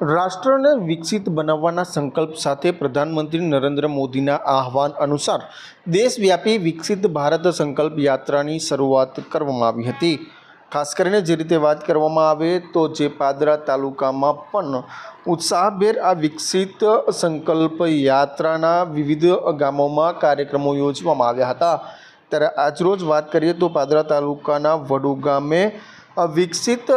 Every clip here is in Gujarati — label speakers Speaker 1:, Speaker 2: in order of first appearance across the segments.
Speaker 1: રાષ્ટ્રને વિકસિત બનાવવાના સંકલ્પ સાથે પ્રધાનમંત્રી નરેન્દ્ર મોદીના આહવાન અનુસાર દેશવ્યાપી વિકસિત ભારત સંકલ્પ યાત્રાની શરૂઆત કરવામાં આવી હતી. ખાસ કરીને જે રીતે વાત કરવામાં આવે તો જે પાદરા તાલુકામાં પણ ઉત્સાહભેર આ વિકસિત સંકલ્પ યાત્રાના વિવિધ ગામોમાં કાર્યક્રમો યોજવામાં આવ્યા હતા. ત્યારે આજરોજ વાત કરીએ તો પાદરા તાલુકાના વડુ ગામે વિકસિત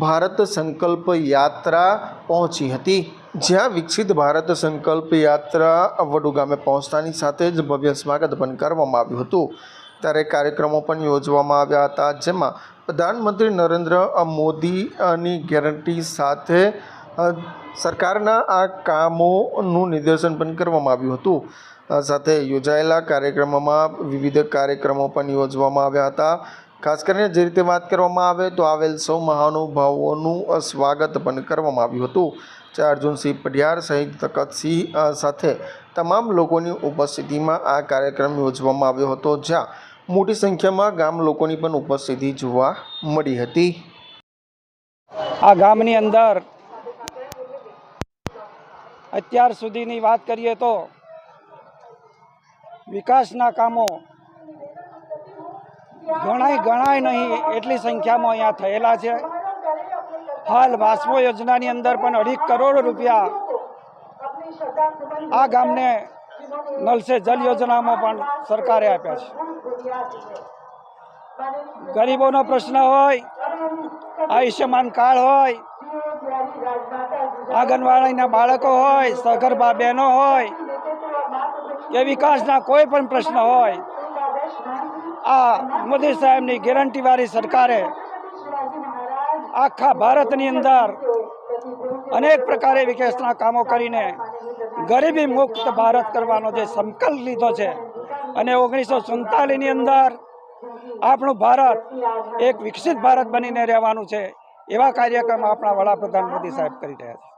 Speaker 1: ભારત સંકલ્પ યાત્રા પહોંચી હતી. જ્યાં વિકસિત ભારત સંકલ્પ યાત્રા વડુ ગામે પહોંચતાની સાથે જ ભવ્ય સ્વાગત પણ કરવામાં આવ્યું હતું. ત્યારે કાર્યક્રમો પણ યોજવામાં આવ્યા હતા, જેમાં પ્રધાનમંત્રી નરેન્દ્ર મોદીની ગેરંટી સાથે સરકારના આ કામોનું નિદર્શન પણ કરવામાં આવ્યું હતું. સાથે યોજાયેલા કાર્યક્રમોમાં વિવિધ કાર્યક્રમો પણ યોજવામાં આવ્યા હતા. ખાસ કરીને જે રીતે વાત કરવામાં આવે તો આવેલ સૌ મહાનુભાવોનું સ્વાગત પણ કરવામાં આવ્યું હતું. જે અર્જુનસિંહ પઢિયાર સહિત તકતસિંહ સાથે તમામ લોકોની ઉપસ્થિતિમાં આ કાર્યક્રમ યોજવામાં આવ્યો હતો, જ્યાં મોટી સંખ્યામાં ગામ લોકોની પણ ઉપસ્થિતિ જોવા મળી હતી.
Speaker 2: આ ગામની અંદર અત્યાર સુધીની વાત કરીએ તો વિકાસના કામો ગણાય ગણાય નહીં, એટલી સંખ્યામાં અહીંયા થયેલા છે. હાલ વાસ્મો યોજનાની અંદર પણ અઢી કરોડ રૂપિયા આ ગામને નલસે જલ યોજનામાં પણ સરકારે આપ્યા છે. ગરીબોનો પ્રશ્ન હોય, આયુષ્યમાન કાર્ડ હોય, આંગણવાડીના બાળકો હોય, સગર્ભા બહેનો હોય કે વિકાસના કોઈ પણ પ્રશ્ન હોય આ મોદી સાહેબની ગેરંટીવાળી સરકારે આખા ભારતની અંદર અનેક પ્રકારે વિકાસના કામો કરીને ગરીબી મુક્ત ભારત કરવાનો જે સંકલ્પ લીધો છે અને ઓગણીસો સુડતાલીસની અંદર આપણું ભારત એક વિકસિત ભારત બનીને રહેવાનું છે એવા કાર્યક્રમ આપણા વડાપ્રધાન મોદી સાહેબ કરી રહ્યા છે.